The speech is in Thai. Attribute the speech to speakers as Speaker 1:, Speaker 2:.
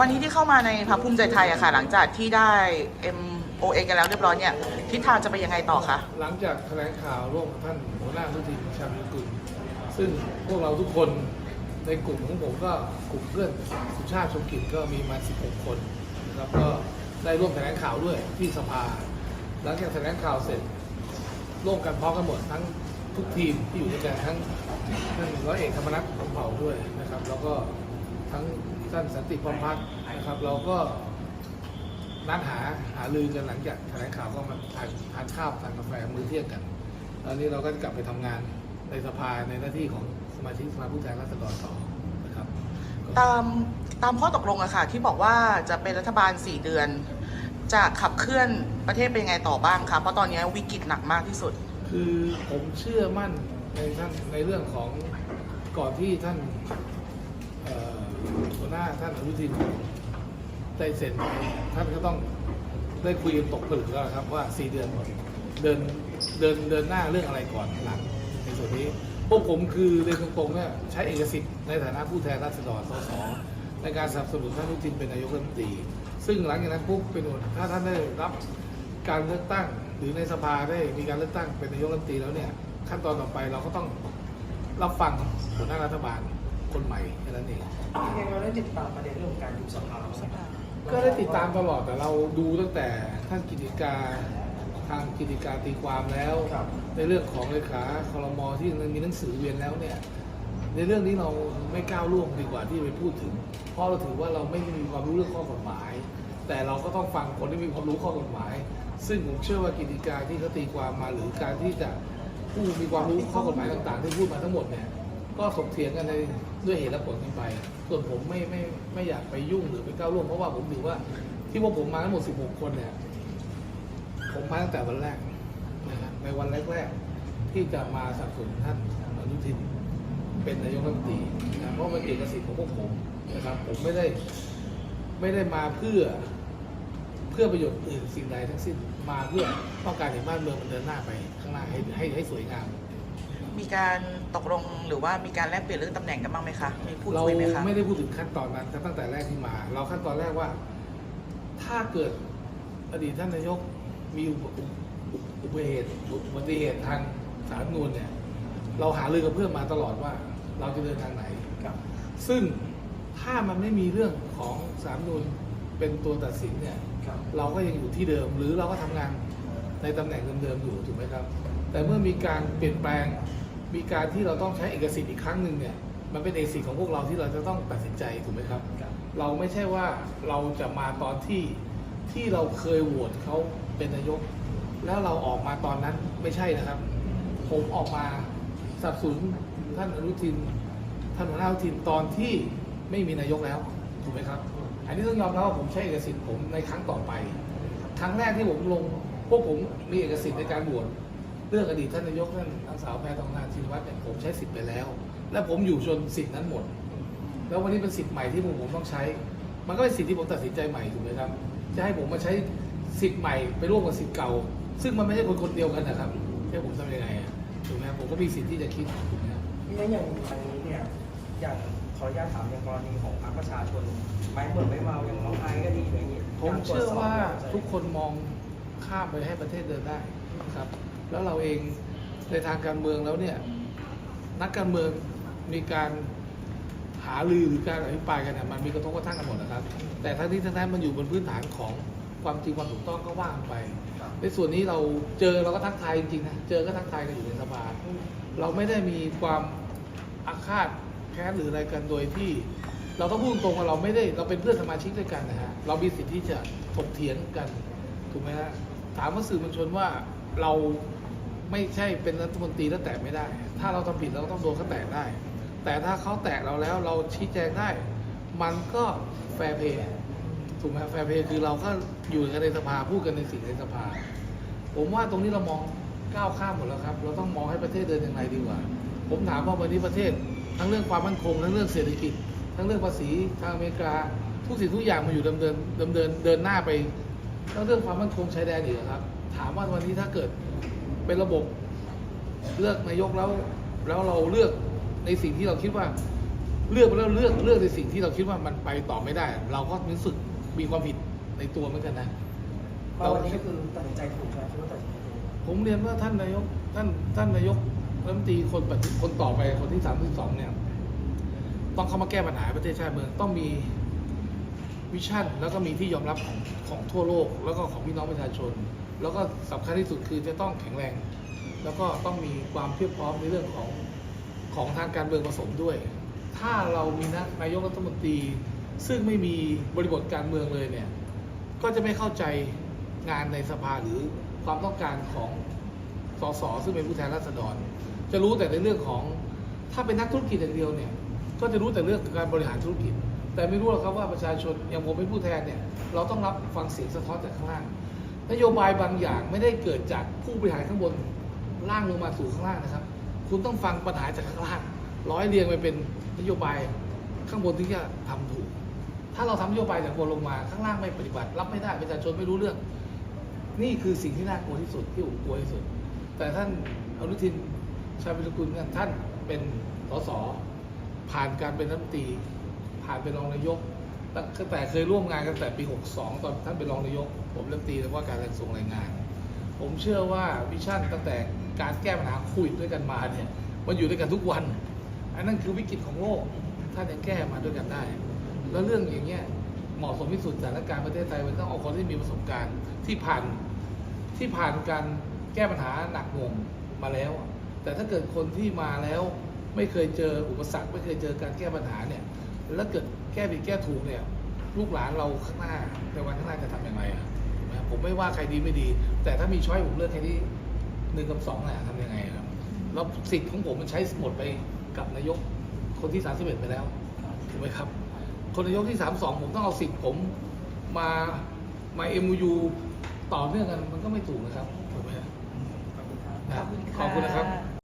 Speaker 1: วันนี้ที่เข้ามาในพรรคภูมิใจไทยอะค่ะ หลังจากที่ได้ MOA กันแล้วเรียบร้อยเนี่ยทิศทางจะไปยังไงต่อคะ
Speaker 2: หลังจากแถลงข่าวร่วมกับท่านหัวหน้าทุกทีมชาญกุลซึ่งพวกเราทุกคนในกลุ่มของผมก็กลุ่มเพื่อนสุชาติชมกิจก็มีมา 16 คนนะครับก็ได้ร่วมแถลงข่าวด้วยที่สภา หลังจากแถลงข่าวเสร็จ ร่วมกันพร้อมกันหมดทั้งทุกทีมที่อยู่ด้วยกันทั้งท่านร้อยเอกธรรมนัฐพรหมเผ่าด้วยนะครับ แล้วก็ ทั้งท่านสันติพรหมพัฒน์นะครับ เราก็นัดหาหาลือกันหลังจากแถลงข่าวก็มาทานทานข้าวทานกาแฟมื้อเที่ยงกันตอนนี้เราก็จะกลับไปทำงานในสภาในหน้าที่ของสมาชิกสภาผู้แทนราษฎรต่อนะครับ
Speaker 1: ตามตามข้อตกลงอะค่ะ ที่บอกว่าจะเป็นรัฐบาล 4 เดือน จะขับเคลื่อนประเทศเป็นยังไงต่อบ้างคะเพราะตอนนี้วิกฤตหนักมากที่สุด
Speaker 2: คือผมเชื่อมั่นในท่านในเรื่องของก่อนที่ท่านเอ่อ หัวหน้าท่านอนุทินได้เซ็นไปท่านก็ต้องได้คุยกันตกผลึกแล้วครับว่า4เดือนเดินเดินเดินหน้าเรื่องอะไรก่อนหลังในส่วนนี้พวกผมคือเรียนตรงๆเนี่ยใช้เอกสิทธิ์ในฐานะผู้แทนราษฎรสสในการสนับสนุนท่านอนุทินเป็นนายกรัฐมนตรี ซึ่งหลังจากนั้นปุ๊บเป็นถ้าท่านได้รับการเลือกตั้งหรือในสภาได้มีการเลือกตั้งเป็นนายกรัฐมนตรีแล้วเนี่ยขั้นตอนต่อไปเราก็ต้องรับฟังหัวหน้ารัฐบาล คนใหม่แค่นั้นเอง
Speaker 3: ยังไงเราได้ติดตามประเด็นเรื่องของการยุบสภาไหม
Speaker 2: ก็ได้ติดตามตลอดแต่เราดูตั้งแต่ท่านกิติกาทางกิติกาตีความแล้ว
Speaker 3: ครับ
Speaker 2: ในเรื่องของเลขาคอรมอที่มันมีหนังสือเวียนแล้วเนี่ยในเรื่องนี้เราไม่ก้าวล่วงดีกว่าที่ไปพูดถึง เพราะเราถือว่าเราไม่มีความรู้เรื่องข้อกฎหมาย แต่เราก็ต้องฟังคนที่มีความรู้ข้อกฎหมาย ซึ่งผมเชื่อว่ากิติกาที่เขาตีความมาหรือการที่จะผู้มีความรู้ข้อกฎหมายต่าง ๆ ที่พูดมาทั้งหมดเนี่ย ก็ถกเถียงกันในด้วยเหตุและผลกันไป ส่วนผมไม่ไม่ไม่อยากไปยุ่งหรือไปก้าวล่วงเพราะว่าผมถือว่าที่พวกผมมาทั้งหมด 16 คนเนี่ย ผมมาตั้งแต่วันแรกนะครับในวันแรกๆที่จะมาสนับสนุนท่านอนุทินเป็นนายกรัฐมนตรีนะเพราะมันเอกสิทธิ์ของพวกผมนะครับ ผมไม่ได้ไม่ได้มาเพื่อเพื่อประโยชน์อื่นสิ่งใดทั้งสิ้นมาเพื่อต้องการเห็นบ้านเมืองมันเดินหน้าไปข้างหน้าให้ให้ให้สวยงาม
Speaker 1: มีการตกลงหรือว่ามีการแลกเปลี่ยนเรื่องตำแหน่งกันบ้างไหมคะ มีพูด
Speaker 2: เรา
Speaker 1: คุยไหมคะ
Speaker 2: ไม่ได้พูดถึงขั้นตอนนั้นตั้งแต่แรกที่มา เราขั้นตอนแรกว่า ถ้าเกิดอดีตท่านนายกมีอุบัติอุบัติเหตุอุบัติเหตุทางสาธารณนูนเนี่ย เราหารือกับเพื่อนมาตลอดว่า เราจะเดินทางไหน
Speaker 3: ครับ
Speaker 2: ซึ่งถ้ามันไม่มีเรื่องของสาธารณนูนเป็นตัวตัดสินเนี่ย
Speaker 3: ครับ
Speaker 2: เราก็ยังอยู่ที่เดิม หรือเราก็ทำงานในตำแหน่งเดิมๆอยู่ถูกไหมครับ แต่เมื่อมีการเปลี่ยนแปลง มีการที่เราต้องใช้เอกสิทธิ์อีกครั้งหนึ่งเนี่ยมันเป็นเอกสิทธิ์ของพวกเราที่เราจะต้องตัดสินใจถูกไหมครับ
Speaker 3: ครับ
Speaker 2: เราไม่ใช่ว่าเราจะมาตอนที่ที่เราเคยโหวตเขาเป็นนายก แล้วเราออกมาตอนนั้นไม่ใช่นะครับ ผมออกมาสนับสนุนท่านอนุทินท่านหัวหน้าอนุทินตอนที่ไม่มีนายกแล้วถูกไหมครับ อันนี้ต้องยอมรับว่าผมใช้เอกสิทธิ์ผมในครั้งต่อไป ครั้งแรกที่ผมลงพวกผมมีเอกสิทธิ์ในการโหวตเรื่องอดีตท่านนายกท่านนางสาวแพทองทานชินวัตรเนี่ยผมใช้สิทธิ์ไปแล้ว และผมอยู่จนสิทธิ์นั้นหมด แล้ววันนี้เป็นสิทธิ์ใหม่ที่ผมผมต้องใช้ มันก็เป็นสิทธิ์ที่ผมตัดสินใจใหม่ถูกไหมครับ จะให้ผมมาใช้สิทธิ์ใหม่ไปร่วมกับสิทธิ์เก่า ซึ่งมันไม่ใช่คนคนเดียวกันนะครับให้ผมทำยังไงอะถูกไหมครับผมก็มีสิทธิ์ที่จะคิดถูกไหมครับ
Speaker 3: งั้นอย่างอันนี้เนี่ยอย่างขออนุญาตถามอย่างกรณีของพรรคประชาชนไม้เบื่อไม่เมาอย่างน้องไอซ์ก็ดีอย่างนี้
Speaker 2: ผมเชื่อว่าทุก
Speaker 3: ก
Speaker 2: คนมองข้ามไปให้ประเทศเดินได้นะครับ แล้วเราเองในทางการเมืองแล้วเนี่ยนักการเมืองมีการหาลือหรือการอภิปรายกันเนี่ยมันมีกระทบกระทั่งกันหมดนะครับ แต่ทั้งนี้ทั้งนั้นมันอยู่บนพื้นฐานของความจริงความถูกต้องก็ว่ากันไป ในส่วนนี้เราเจอเราก็ทักทายจริงๆนะเจอก็ทักทายกันอยู่ในสภาเราไม่ได้มีความอาฆาตแค้นหรืออะไรกันโดยที่ เราต้องพูดตรงว่าเราไม่ได้เราเป็นเพื่อนสมาชิกด้วยกันนะฮะเรามีสิทธิ์ที่จะถกเถียงกันถูกไหมฮะถามว่าสื่อมวลชนว่า เราไม่ใช่เป็นรัฐมนตรีแล้วแตะไม่ได้ ถ้าเราทำผิดเราต้องโดนเขาแตะได้ แต่ถ้าเขาแตะเราแล้วเราชี้แจงได้ มันก็แฟร์เพย์ถูกไหมแฟร์เพย์คือเราก็อยู่กันในสภาพูดกันในสิ่งในสภา ผมว่าตรงนี้เรามองก้าวข้ามหมดแล้วครับ เราต้องมองให้ประเทศเดินอย่างไรดีกว่า ผมถามว่าวันนี้ประเทศ ทั้งเรื่องความมั่นคงทั้งเรื่องเศรษฐกิจ ทั้งเรื่องภาษีทางอเมริกาทุกสิ่งทุกอย่างมันอยู่ดำเนินดำเนินเดินหน้าไปแล้วเรื่องความมั่นคงชายแดนอีกครับ ถามว่าวันนี้ถ้าเกิดเป็นระบบเลือกนายกแล้ว แล้วเราเลือกในสิ่งที่เราคิดว่า เลือกไปแล้วเลือกเลือกในสิ่งที่เราคิดว่ามันไปต่อไม่ได้ เราก็รู้สึกมีความผิดในตัวเหมือนกันนะ
Speaker 3: เพราะวันนี้ก็คือตัดสินใจถูกใช่ไหมคิดว่าตัดสินใจถูก
Speaker 2: ผมเรียนว่าท่านนายกท่านท่านนายกรัฐมนตรีคนปัจจุคนต่อไปคนที่สามที่สองเนี่ย ต้องเข้ามาแก้ปัญหาประเทศชาติเมืองต้องมีวิชั่นแล้วก็มีที่ยอมรับของของทั่วโลก แล้วก็ของพี่น้องประชาชน แล้วก็สำคัญที่สุดคือจะต้องแข็งแรง แล้วก็ต้องมีความเพียบพร้อมในเรื่องของของทางการเมืองผสมด้วย ถ้าเรามีนะนายกรัฐมนตรี ซึ่งไม่มีบริบทการเมืองเลยเนี่ยก็จะไม่เข้าใจงานในสภาหรือความต้องการของสสซึ่งเป็นผู้แทนราษฎร จะรู้แต่ในเรื่องของถ้าเป็นนักธุรกิจอย่างเดียวเนี่ยก็จะรู้แต่เรื่องการบริหารธุรกิจ แต่ไม่รู้หรอกครับว่าประชาชนอย่างผมเป็นผู้แทนเนี่ยเราต้องรับฟังเสียงสะท้อนจากข้างล่าง นโยบายบางอย่างไม่ได้เกิดจากผู้บริหารข้างบนล่างลงมาสู่ข้างล่างนะครับ คุณต้องฟังปัญหาจากข้างล่างร้อยเรียงไปเป็นนโยบายข้างบนที่จะทำถูก ถ้าเราทำนโยบายจากบนลงมาข้างล่างไม่ปฏิบัติ รับไม่ได้ประชาชนไม่รู้เรื่อง นี่คือสิ่งที่น่ากลัวที่สุดที่ผมกลัวที่สุด แต่ท่านอนุทินชาญวิรกุลเนี่ยท่านเป็นสสผ่านการเป็นรัฐมนตรีผ่านเป็นรองนายก ตั้งแต่เคยร่วมงานกันแต่ปี 62 ตอนท่านเป็นรองนายก ผมรัฐมตีแล้วว่าการกระทรวงแรงงาน ผมเชื่อว่าวิชั่นตั้งแต่การแก้ปัญหาควิดด้วยกันมาเนี่ยมันอยู่ด้วยกันทุกวัน อันนั้นคือวิกฤตของโลกท่านยังแก้มาด้วยกันได้ แล้วเรื่องอย่างเงี้ยเหมาะสมที่สุดสถานการณ์ประเทศไทยมันต้องเอาคนที่มีประสบการณ์ที่ผ่านที่ผ่านการแก้ปัญหาหนักหน่วงมาแล้ว แต่ถ้าเกิดคนที่มาแล้วไม่เคยเจออุปสรรคไม่เคยเจอการแก้ปัญหาเนี่ยแล้วเกิด แก้ผิดแก้ถูกเนี่ย ลูกหลานเราข้างหน้าในวันข้างหน้าจะทำยังไงอะถูกไหมผมไม่ว่าใครดีไม่ดี แต่ถ้ามีช้อยผมเลือกแค่ที่หนึ่งกับสองแหละทำยังไงครับแล้วสิทธิ์ของผมมันใช้หมดไปกับนายกคนที่สามสิบเอ็ดไปแล้วถูกไหมครับ คนนายกที่สามสองผมต้องเอาสิทธิ์ผมมามาเอ็มยูต่อเนื่องกันมันก็ไม่ถูกนะครับถูกไหมครับ
Speaker 3: ขอบคุณครับ
Speaker 2: นะครับขอบคุณนะครับ